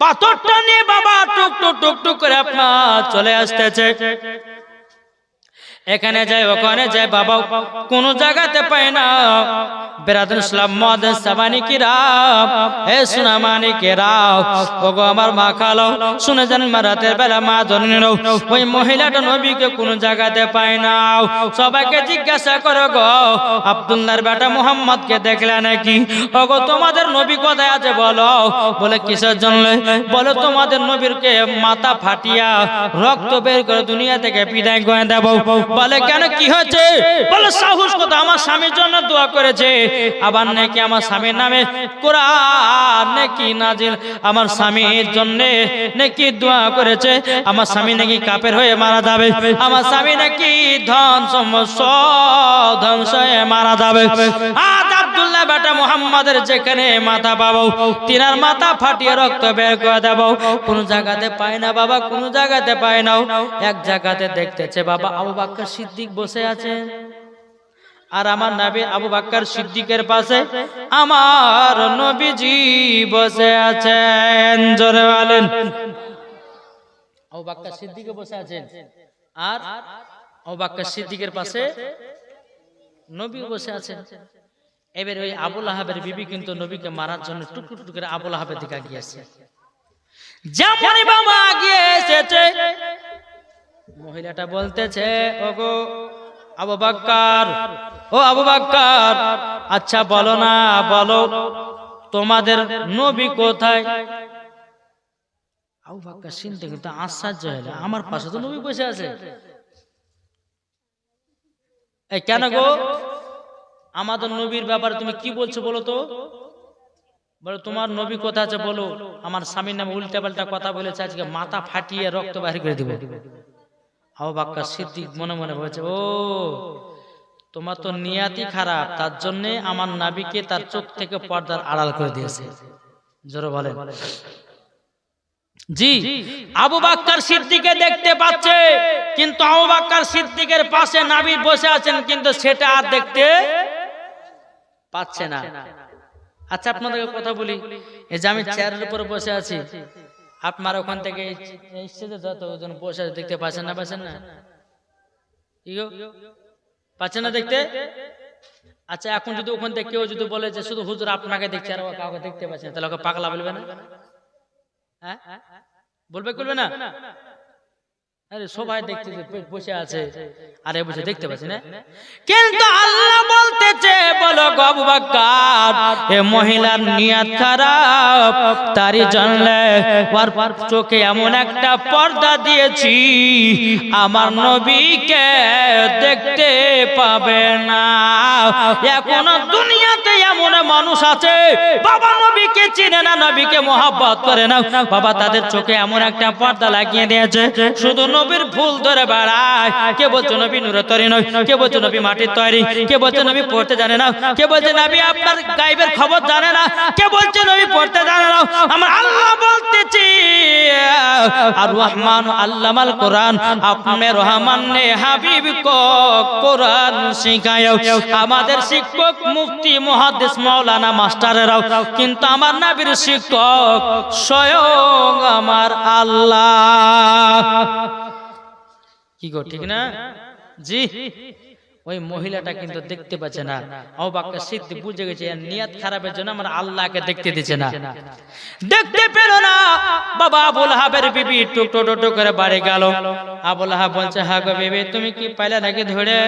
পাথরটা নিয়ে বাবা টুক টুক টুক টুক করে আপনার চলে আসতেছে। এখানে যায় ওখানে যায় বাবা কোন জায়গাতে পায় না। বেরাদুল ইসলাম মদ সাবানি কি রাম হে সুনামানি কে রাও ওগো আমার মা খালো, শুনে যান মা রাতের বেলা মা জননী ওই মহিলাটা নবীকে কোন জায়গাতে পায় না। সবাইকে জিজ্ঞাসা করো গো, আব্দুল্লাহর বেটা মোহাম্মদ কে দেখলে নাকি? ওগো তোমাদের নবী কোথায় আছে বলো? বলে, কিসের জন্য? বলো, তোমাদের নবীরকে মাথা ফাটিয়া রক্ত বের করে দুনিয়া থেকে বিদায় করে দেব। বলে কেন কি হয়েছে? বলে সাহস কথা আমার স্বামীর জন্য দোয়া করেছে। আবার নাকি আমার স্বামীর নামে কোরআন নাকি নাজিল। আমার স্বামীর জন্য নাকি দোয়া করেছে। আমার স্বামী নাকি কাপের হয়ে মারা যাবে। আমার স্বামী নাকি ধন সমস্ত ধ্বংস হয়ে মারা যাবে। আজ আব্দুল্লাহ বেটা মোহাম্মদের যেখানে মাথা পাবো, তিনার মাথা ফাটিয়ে রক্ত বের করে দেব। কোন জায়গাতে পায় না বাবা, কোন জায়গাতে পায় না। এক জায়গাতে দেখতেছে বাবা, আবু বাক্কার সিদ্দিক বসে আছে। আর আমার নবী আবু বাক্কার সিদ্দিকের পাশে আমার নবীজি বসে আছেন। জোরে বলেন। আবু বাক্কার সিদ্দিকে বসে আছেন। আর আবু বাক্কার সিদ্দিকের পাশে নবী বসে আছেন। এবার ওই আবুল আহাবের বিবি কিন্তু নবীকে মারার জন্য টুক টুক টুক করে আবুল আহাবের দিকে গিয়েছে যেমনই বাবা মহিলাটা বলতেছে, ওগো আবু বাক্কার, ও আবু বাক্কার আচ্ছা বলো না, বলো, তোমাদের নবী কোথায়? আবু বাক্কার কিন্তু আশ্চর্য হলো আমার পাশে তো নবী বসে আছে। এই কেন গো? আমাদের নবীর ব্যাপারে তুমি কি বলছো বলো তো? বলো তোমার নবী কথা আছে বলো? আমার স্বামীর নামে উল্টা পাল্টা কথা বলেছে আজকে মাথা ফাটিয়ে রক্ত বাহির করে দিব। আবু বাক্কা সিদ্দিক মনে মনে বলছে ও তোমার তো নিয়াতি খারাপ তার জন্যে আমার নাবিকে তার চোখ থেকে পর্দার আড়াল করে দিয়েছে। জোরে বলেন। জি আবু বাক্কার সিদ্দিকে দেখতে পাচ্ছে কিন্তু আবু বাক্কার সিদ্দিকের পাশে নাবি বসে আছেন কিন্তু সেটা আর দেখতে পাচ্ছে না। আচ্ছা আপনাদেরকে কথা বলি। এই যে আমি চেয়ারের উপরে বসে আছি। আপনার ওখান থেকে এসছে যে যত ওজন বসে আছে দেখতে পাচ্ছেন না পাচ্ছেন না? পাচ্ছেন না। দেখতে? আচ্ছা এখন যদি ওখান থেকে কেউ যদি বলে যে শুধু হুজুর আপনাকে দেখছে আর কাউকে দেখতে পাচ্ছে না তাহলে ওকে পাগলা বলবে না? হ্যাঁ? বলবে করবে না। আরে সবাই দেখতে বসে আছে। আরে বসে দেখতে পাচ্ছি না। কিন্তু আল্লাহ বলতেছে বলো এ মহিলার নিয়াত খারাপ তারই জানলে ওর চোখে এমন একটা পর্দা দিয়েছি আমার নবীকে দেখতে পাবে না। এখন এমন মানুষ আছে। বাবা নবীকে চিনে না, নবীকে মহাব্বত করে না। বাবা তাদের চোখে এমন একটা পর্দা লাগিয়ে দিয়েছে। শুধু নবীর ফুল ধরে বেড়ায়। কে বলছে নবী নুরে তৈরি নয়? কে বলছে নবী মাটির তৈরি? কে বলছে নবী পড়তে জানে না? কে বলছে নবী আপনার গাইবের খবর জানে না? কে বলছে নবী পড়তে জানে না? আমার আল্লাহ বলতেছি, আর রহমান আল্লামাল কোরআন, আপনি রহমান নে হাবিব কো কোরআন শিখায় আমাদের শিক্ষক, মুফতি মহাদেশ মাওলানা মাস্টারেরাও, কিন্তু আমার নাবির শিক্ষক স্বয়ং আমার আল্লাহ। কি গো, ঠিক না? জি, ওই মহিলাটা কিন্তু দেখতে পাচ্ছে না। ও বাক্কা সিদ্ধি বুঝে গেছে নিয়ত খারাপের জন্য আমার আল্লাহকে দেখতে দিচ্ছে না। দেখতে পেল না, বাবা আবুল হাবের বিবি টুক টুক টুক করে বাড়ি গেল। আবুল হাব বলছে হা গো বিবি, তুমি কি পাইলে নাকি ধরে?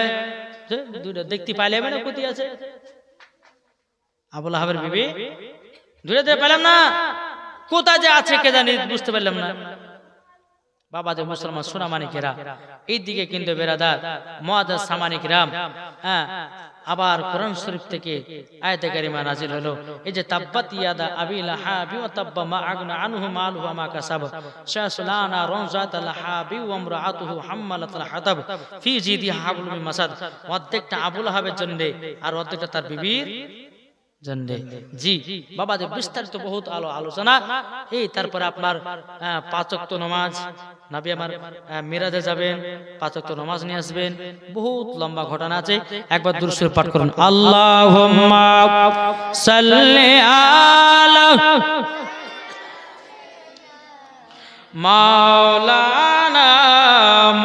দুটো দেখতে পাইলে না কোথায় আছে। আবুল হাবের বিবি? ধরে দেখতে পেলাম না। কোথায় যে আছে কে জানি বুঝতে পারলাম না। বাবা যে মুসলমান সোনামানিকেরা এই দিকে কিন্তু বেরাদার মহাদ সামানিকরাম হ্যাঁ আবার কোরআন শরীফ থেকে আয়াতে কারিমা নাজিল হলো। এই যে তাব্বাত ইয়াদা আবি লাহাবি ওয়া তাব্বা মা আগনা আনহু মালহু মা কাসাব। শাসলানা রনজাত লাহাবি ওয়া হাম্মালাত হাতাব। ফি জিদি হাবলুম মাসাদ। অর্ধেকটা আবুল হাবের জন্য আর অর্ধেকটা তার বিবির জন্যে। জি বাবা যে বিস্তারিত বহুত আলো আলোচনা। এই তারপরে আপনার পাঁচক্ত নমাজ। নাবি আমার মিরাজে যাবেন পাঁচক্ত নমাজ নিয়ে আসবেন। বহুত লম্বা ঘটনা আছে। একবার পাঠ করুন। আল্লাহ মাওলানা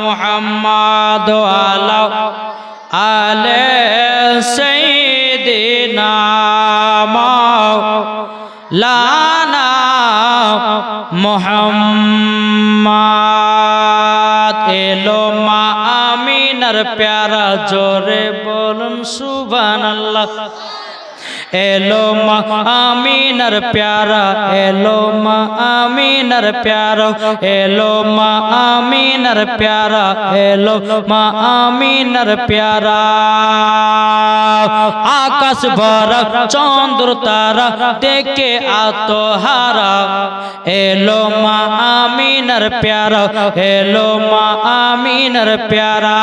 মুহাম্মদ আলা আলে সাইয়্যিদিনা মুহাম্মদ এলো মা আমিনার প্যারা জোরে বলুন সুবহানাল্লাহ। এলো মা আমিনার প্যারা এলো মা আমিনার প্যারা এলো মা আমিনার প্যারা এলো মা আমিনার প্যারা আকাশ ভরা চন্দ্র তারা দেখে আতহারা এলো মা আমিনার প্যারা এলো মা আমিনার প্যারা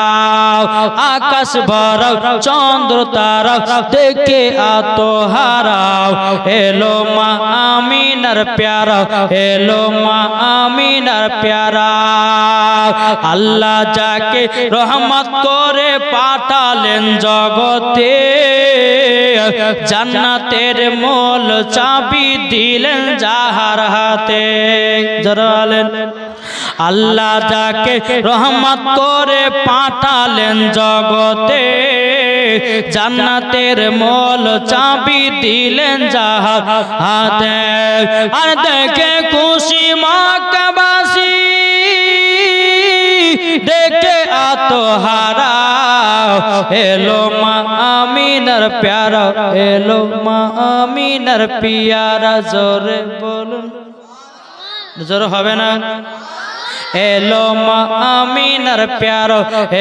আকাশ ভরা তারা এলো মা আমিনার প্যারা। এলো মা আমিনার প্যারা। আল্লাহ যাকে রহমত করে পাঠালেন জগতে, জান্নাতের মোল চাবি দিলেন যাহার হাতে। জরালেন আল্লাহ যাকে রহমত করে পাঠালেন জগতে, জান্নাতের মোল চাবি দিলেন হাতে। আর দেখে খুশি মাকাবাসী দেখে আতহারা এলো মা আমিনার প্যারা, এলো মা আমিনার পিয়ারা, জোরে বলুন। জোর হবে না? এলো মা আমিনার প্যারো,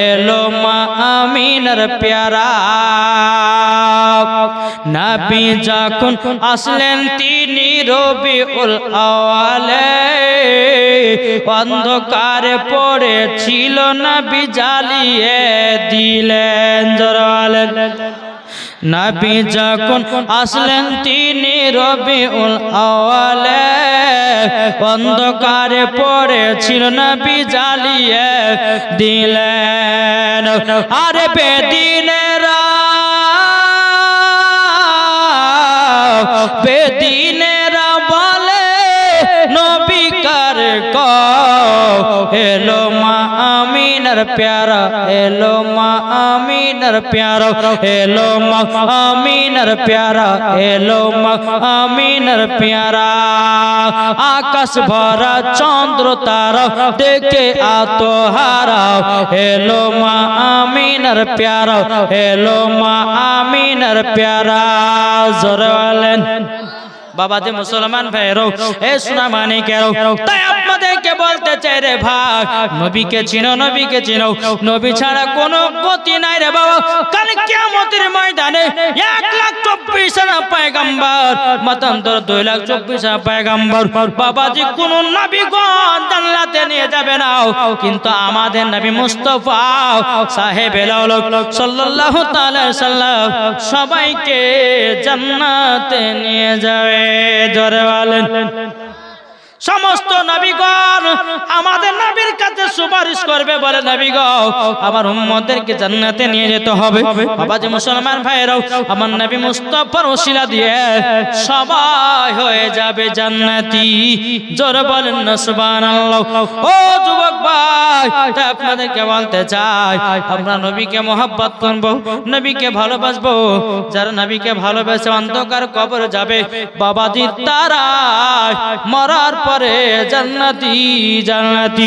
এলো মা আমিনার প্যারা। নবী যখন আসলেন তিনি রবি উল আওয়ালে, অন্ধকারে পড়েছিল, নবী জ্বালিয়ে দিলেন, জরালেন। নবী যখন আসলেন তিনি রবি উল আওয়ালে। অন্ধকারে পড়েছিল নবী জ্বালিয়ে দিলেন। আরে বেদিনেরা বেদিনেরা এলো মা আমিনার প্যারা, এলো মা আমিনার প্যারা, এলো মা আমিনার প্যারা, এলো মা আমিনার প্যারা। আকাশ ভরা, চন্দ্র তারা দেখে আতহারা এলো মা আমিনার প্যারা, এলো মা আমিনার প্যারা। জোরালেন বাবা যে মুসলমান ভাইরো এ সোনা মানিকেরও, তাই আপনাদেরকে বলতে চাই রে ভাই। নবীকে চিনো নবীকে চিনো। নবী ছাড়া কোনো গতি নাই রে বাবা। কাল কিয়ামতের ময়দানে এক লাখ চব্বিশ হাজার পয়গাম্বার, মতান্তর দুই লাখ চব্বিশ হাজার পয়গাম্বার। বাবাজি, কোন নবীগণ জান্নাতে নিয়ে যাবে না। কিন্তু আমাদের নবী মুস্তফা সাহেব সাল্লাল্লাহু তাআলা সাল্লাম সবাইকে জান্নাতে নিয়ে যাবে। জোরে বলেন। সমস্ত নবীগণ আমাদের নবীর কাছে সুপারিশ করবে বলে নবীগ আমার উম্মদেরকে জান্নাতে নিয়ে যেতে হবে। বাবা যে মুসলমান ভাইরাও আমার নবী মুস্তফার ওসিলা দিয়ে সবাই হয়ে যাবে জান্নাতি। জোর বলেন না, সুবহানাল্লাহ। ও যুবক ভাই, তাই আপনাদেরকে বলতে চাই, আমরা নবীকে মোহাব্বত করব, নবীকে ভালোবাসবো। যারা নবীকে ভালোবাসে অন্ধকার কবর যাবে, বাবাজির তারা মরার পরে জান্নাতি জান্নাতি।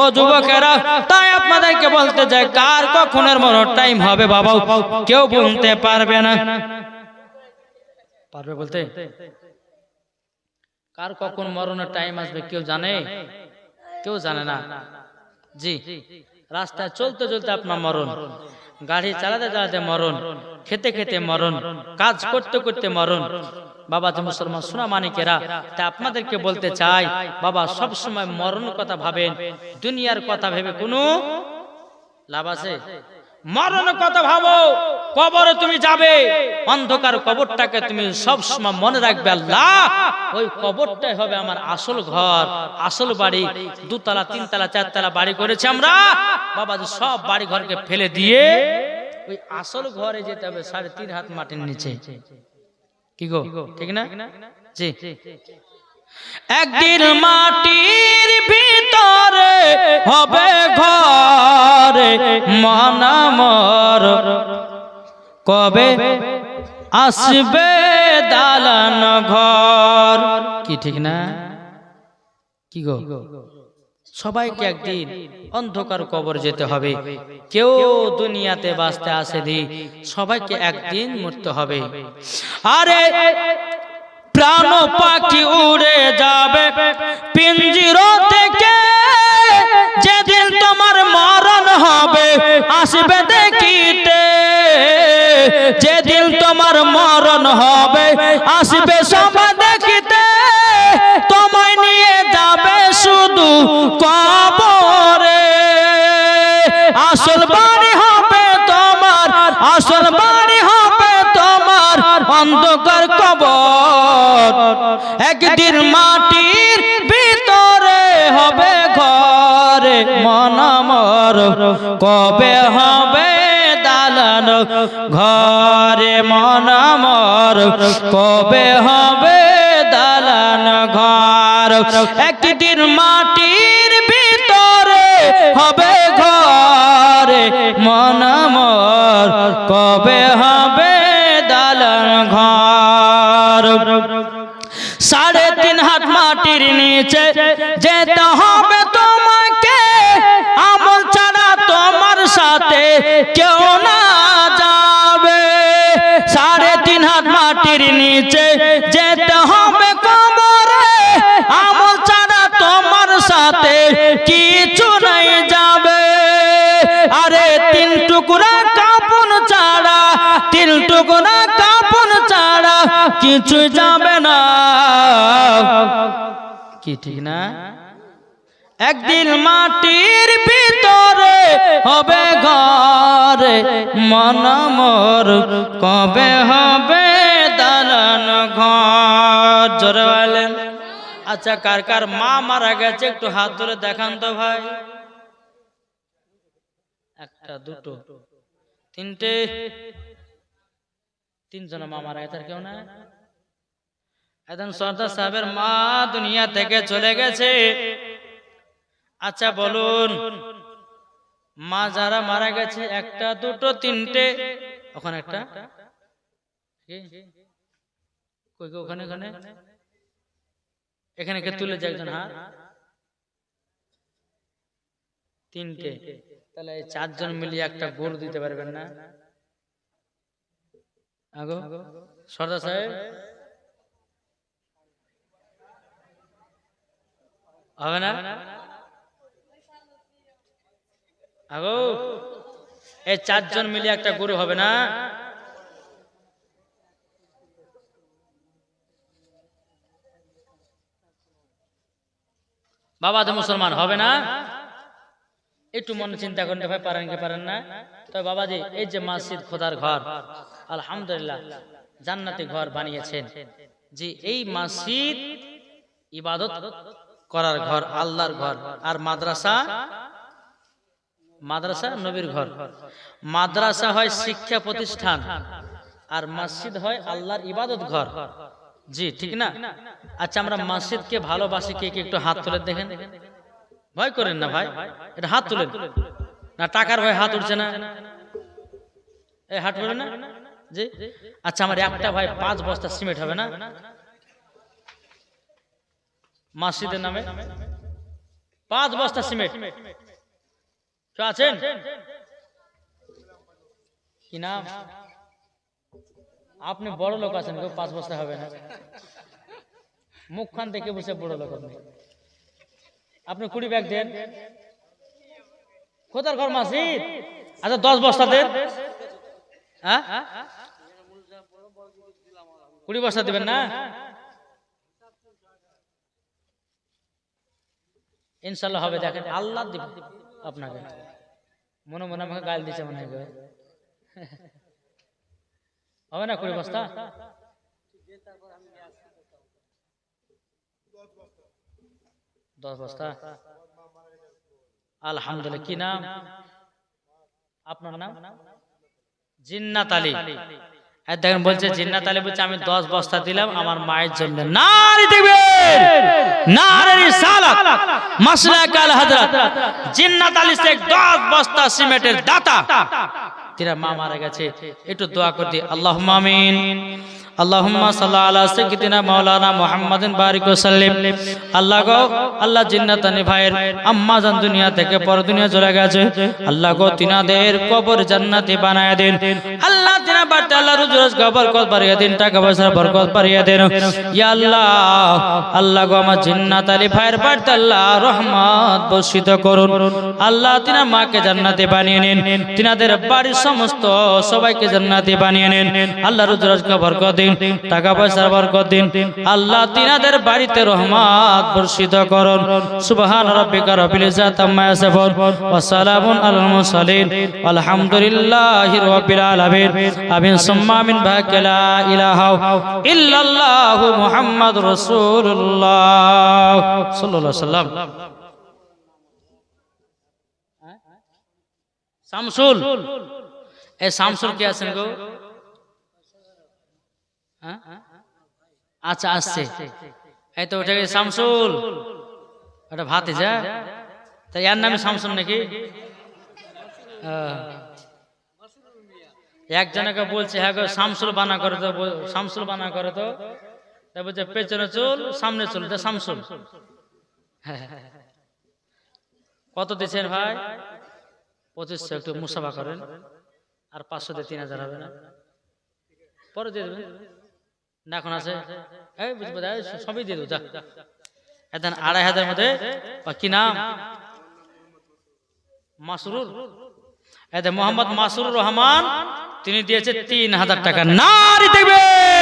ও যুবকেরা, তাই আপনাদেরকে বলতে চাই, কার কখনের মরার টাইম হবে বাবা কেউ বলতে পারবে না। পারবে বলতে? কার কখন মরণের টাইম আসবে কেউ জানে? কেউ জানে না। জি, রাস্তায় চলতে চলতে আপনার মরণ, গাড়ি চালাতে চালাতে মরণ, খেতে খেতে মরণ, কাজ করতে করতে মরণ বাবা যে মুসলমান সোনা মানিকেরা, তা আপনাদেরকে বলতে চাই, বাবা সব সময় মরণ কথা ভাবেন, দুনিয়ার কথা ভেবে কোনো লাভ আছে? মরণ কথা ভাবো, কবরে তুমি যাবে, অন্ধকার কবরটাকে তুমি সব সময় মনে রাখবে, আল্লাহ, ওই কবরটাই হবে আমার আসল ঘর, আসল বাড়ি, দুতলা, তিনতলা, চারতলা বাড়ি করেছি আমরা, বাবা সব বাড়ি ঘরকে ফেলে দিয়ে, ওই আসল ঘরে যেতে হবে সাড়ে তিন হাত মাটির নিচে। কি গো ঠিক না? জি। একদিন মাটির ভিতরে হবে ঘরে মনামর কবে আসবে দালান ঘর? কি ঠিক না? কি গো? সবাইকে একদিন অন্ধকার কবর যেতে হবে। কেউ দুনিয়াতে বাঁচতে আসেনি। সবাইকে একদিন মরতে হবে। আরে প্রাণ পাখি উড়ে যাবে। পিঞ্জির থেকে যেদিন তোমার মরণ হবে আসবে দেখিতে। যেদিন তোমার মরণ হবে আসবে সবাই একদিন মাটির ভিতরে হবে ঘরে মনমর কবে হবে দালান ঘরে মনমর কবে হবে দালান ঘর? একদিন মাটির ভিতরে হবে ঘরে মনমর কবে টুকরা কাপন ছাড়া কিছু যাবে না। কি ঠিক না? একদিন মাটির ভিতরে হবে ঘরে মনমর কবে হবে দালান ঘর? জোরে বলেন। আচ্ছা কার কার মা মারা গেছে একটু হাত ধরে দেখান তো ভাই। একটা, দুটো, তিনটে তিনজন মা মারা গেছে আর কেউ না? একজন সর্দার সাহেবের মা দুনিয়া থেকে চলে গেছে। আচ্ছা বলুন। মা যারা মারা গেছে একটা দুটো তিনটে। ওখানে একটা? ওখানে ওখানে এখানে কে তুলেছে একজন হ্যাঁ তিনটে। তাহলে চারজন মিলিয়ে একটা গরু দিতে পারবেন না? আগো সর্দার সাহেব। হবে না? আগো। এই চারজন মিলে একটা গরু হবে না? বাবা তো মুসলমান হবে না। একটু মনে চিন্তা করতে ভাই পারেন কি পারেন না? তবে বাবাজি এই যে মসজিদ খোদার ঘর আলহামদুলিল্লাহ জান্নাতি ঘর বানিয়েছেন। যে এই মসজিদ ইবাদত করার ঘর আল্লাহর ঘর। আর মাদ্রাসা? মাদ্রাসা নবীর ঘর। মাদ্রাসা হয় শিক্ষা প্রতিষ্ঠান। আর মসজিদ হয় আল্লাহর ইবাদত ঘর। জি ঠিক না? আচ্ছা আমরা মসজিদকে ভালোবাসি কে কে একটু হাত তুলে দেখেন। ভয় করেন না ভাই। এটা হাত তুলেন। না টাকার ভয় হাত উঠছে না। এই হাত উঠবে না। জি। আচ্ছা আমার একটা ভাই পাঁচ বস্তা সিমেন্ট হবে না? মসজিদের নামে? পাঁচ বস্তা সিমেন্ট। কেউ আছেন? কি নাম? আপনি বড় লোক আছেন কেউ পাঁচ বস্তা হবে না। মুখখান দেখে বসে বড় লোক আপনি। আপনি কুড়ি ব্যাগ দেন। কোথার ঘর মাসিদ? আচ্ছা দশ বস্তা দেন। হ্যাঁ? কুড়ি বস্তা দেবেন না? ইনশাল্লাহ হবে, দেখেন, আল্লাহ দিবে আপনাকে। মনে মনে আমাকে গাল দিচ্ছে মনে হবে না কুড়ি বস্তা? দশ বস্তা। আলহামদুলিল্লাহ, কি নাম? আপনার নাম? জিন্নাত আলী। আর দেখেন, বলছে জিন্নাত আলী, বলছে আমি দশ বস্তা দিলাম, আমার মায়ের জন্য। না দিবে নারে রিসালাত। মাসলাক আল হযরত। জিন্নাত আলী শেখ 10 বস্তা সিমেন্টের দাতা। তেরা মা মারা গেছে। একটু দোয়া করে দি আল্লাহুম্মা আমিন। আল্লাহুম্মা মাওলানা বারিক আল্লাহ গো, আল্লাহ জিন্নাত আলী ভাইয়ের আম্মা জান দুনিয়া থেকে পর দুনিয়া চলে গেছে। আল্লাহ গো, তিনাদের কবর জান্নাতি বানায় দেন। আল্লাহ তিনা আল্লাহ টাকা পয়সার বরকত ইয়া আল্লাহ আল্লাহ গো, আমার জিন্নাত ভাইয়ের আল্লাহ রহমত বর্ষিত করুন। আল্লাহ তিনা মাকে জান্নাতে বানিয়ে নিন। তিনাদের বাড়ির সমস্ত সবাইকে জান্নাতে বানিয়ে নিন। আল্লাহ রুজি রোজগার বরকত দিন টাকা পয়সার বরকত দিন আল্লাহ তিনাদের বাড়িতে রহমত বর্ষিত করুন। সুবহান রাব্বিকা রাব্বিল ইজ্জাতি আম্মা ইয়াসিফুন। ওয়া সালামুন আলাল মুরসালিন। আলহামদুলিল্লাহি রাব্বিল আলামিন। আমিন। সুম্মা আমিন। বাকা লা ইলাহা ইল্লাল্লাহু মুহাম্মাদুর রাসূলুল্লাহ। সাল্লাল্লাহু আলাইহি সাল্লাম শামসুল। এ শামসুল কে আছেন গো? হ্যাঁ? আচ্ছা আসছে। এই তো ওটা শামসুল? ওটা ভাতে যা তাই এর নামে শামসুল নাকি। একজনকে বলছে হ্যাঁ গো শামসুল বানা করে তো শামসুল বানা করে তো। তা বলছে পেছনে চুল সামনে চুল এটা শামসুল। কত দিচ্ছেন ভাই? পঁচিশশো একটু মুসাফা করেন। আর পাঁচশো দিয়ে তিন হাজার হবে না। পরে দিয়ে দেবেন। না এখন আছে? এই বুঝব সবই দিয়ে দেবো যা। এখন আড়াই হাজার মধ্যে কি নাম? মাসরুর। এতে মোহাম্মদ মাসুরুর রহমান তিনি দিয়েছে তিন হাজার টাকা। নারী দেখবেন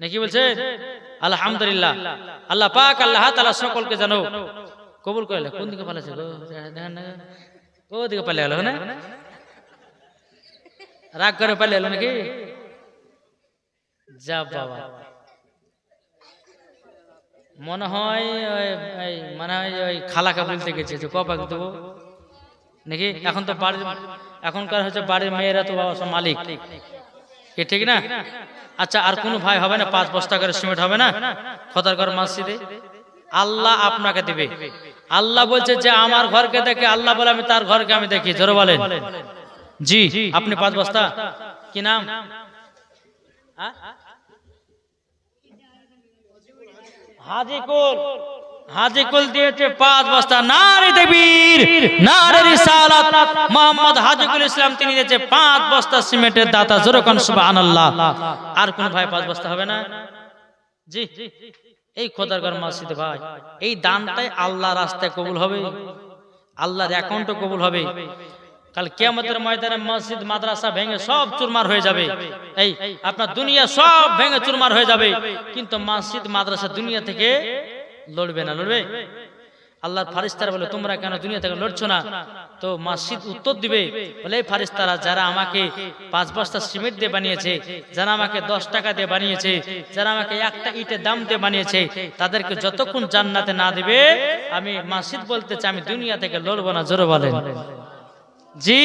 নাকি বলছে আলহামদুলিল্লাহ। আল্লাহ পাক আল্লাহ তালা সকলকে জানো কবুল করলে কোন দিকে পালাছে গো? দেখেন না। ও দিকে পালে গেল না রাগ করে পালে গেল নাকি? যা বাবা। মনে হয় ওই মনে হয় ওই খালাকে বলতে গেছে যে কপাক দেবো। নাকি? এখন তো বাড়ির এখনকার হচ্ছে বাড়ির মেয়েরা তো বাবা সব মালিক। এ ঠিক না? আচ্ছা আর কোনো ভাই হবে না, পাঁচ বস্তা করে সিমেন্ট হবে না? খতারগড় মসজিদে। আল্লাহ আপনাকে দিবে। আল্লাহ বলছে যে আমার ঘরকে দেখে, আল্লাহ বলে, আমি তার ঘরকে আমি দেখি। জোরে বলেন। জি, আপনি পাঁচ বস্তা। কি নাম? হ্যাঁ? হাজিকুল হাজিকুল দিয়েছে পাঁচ বস্তা। দেবীর রিসালাত। মোহাম্মদ ইসলাম, তিনি দিয়েছে পাঁচ বস্তা সিমেন্টের দাতা। জোরকন আর কোন ভাই পাঁচ বস্তা হবে না? জি, এই খোদারগর মসজিদে ভাই। এই দানটাই আল্লাহ রাস্তায় কবুল হবে। আল্লাহর অ্যাকাউন্টও কবুল হবে। কাল কিয়ামতের ময়দানে মসজিদ, মাদ্রাসা ভেঙে সব চুরমার হয়ে যাবে। এই, আপনার দুনিয়া সব ভেঙে চুরমার হয়ে যাবে। কিন্তু মসজিদ, মাদ্রাসা দুনিয়া থেকে লড়বে না, লড়বে? আল্লাহর ফারিস্তারা বলে, তোমরা কেন দুনিয়া থেকে লড়ছো না? তো মাসিদ উত্তর দিবে, বলে ফারিস্তারা যারা আমাকে পাঁচ বস্তা সিমেন্ট দিয়ে বানিয়েছে, যারা আমাকে দশ টাকা দিয়ে বানিয়েছে, যারা আমাকে একটা ইটের দাম দিয়ে বানিয়েছে, তাদেরকে যতক্ষণ জান্নাতে না দিবে, আমি মাসিদ বলতে চাই আমি দুনিয়া থেকে লড়বো না। জোরে বলেন। জি।